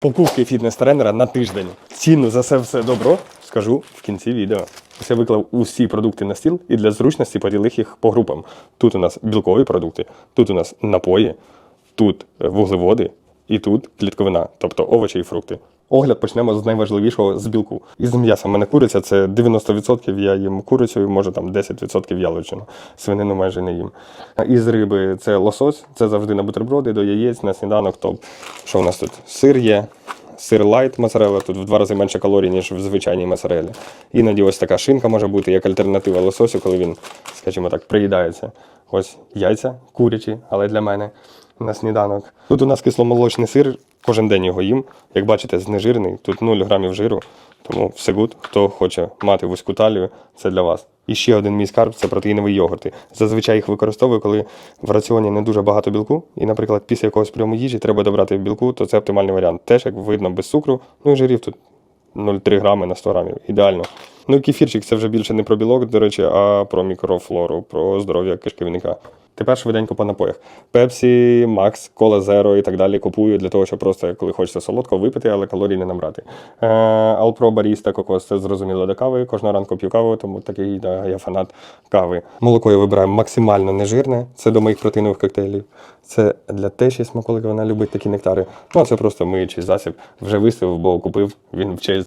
Покупки фітнес-тренера на тиждень. Ціну за це все добро скажу в кінці відео. Ось Я виклав усі продукти на стіл і для зручності поділив їх по групам. Тут у нас білкові продукти, тут у нас напої, тут е, вуглеводи і тут клітковина, тобто овочі і фрукти. Огляд почнемо з найважливішого з білку. Із м'яса в мене куриця це 90% я їм курицю і може там 10% яловичину. Свинину майже не їм. Із риби це лосось, це завжди на бутерброди, до яєць, на сніданок. То що у нас тут? Сир є. Сир лайт моцарелла, тут в два рази менше калорій, ніж в звичайній моцарелі. Іноді ось така шинка може бути як альтернатива лососю, коли він, скажімо так, приїдається. Ось яйця курячі, але для мене на сніданок. Тут у нас кисломолочний сир, кожен день його їм. Як бачите, знежирений, тут 0 грамів жиру, тому все гуд. Хто хоче мати вузьку талію, це для вас. І ще один мій скарб це протеїнові йогурти. Зазвичай їх використовую, коли в раціоні не дуже багато білку. І, наприклад, після якогось прийому їжі треба добрати білку, то це оптимальний варіант. Теж, як видно, без цукру, ну і жирів тут 0,3 грами на 100 грамів. Ідеально. Ну і кефірчик це вже більше не про білок, до речі, а про мікрофлору, про здоров'я кишківника. Тепер швиденько по напоях. Пепсі, Макс, Кола Зеро і так далі купую для того, щоб просто коли хочеться солодко випити, але калорій не набрати. Е, Алпро Баріста Кокос це зрозуміло до кави. Кожного ранку п'ю каву, тому такий да, я фанат кави. Молоко я вибираю максимально нежирне. Це до моїх протеїнових коктейлів. Це для тещі смаколика, вона любить такі нектари. Ну, а це просто миючий засіб. Вже виставив, бо купив він в Чельсі.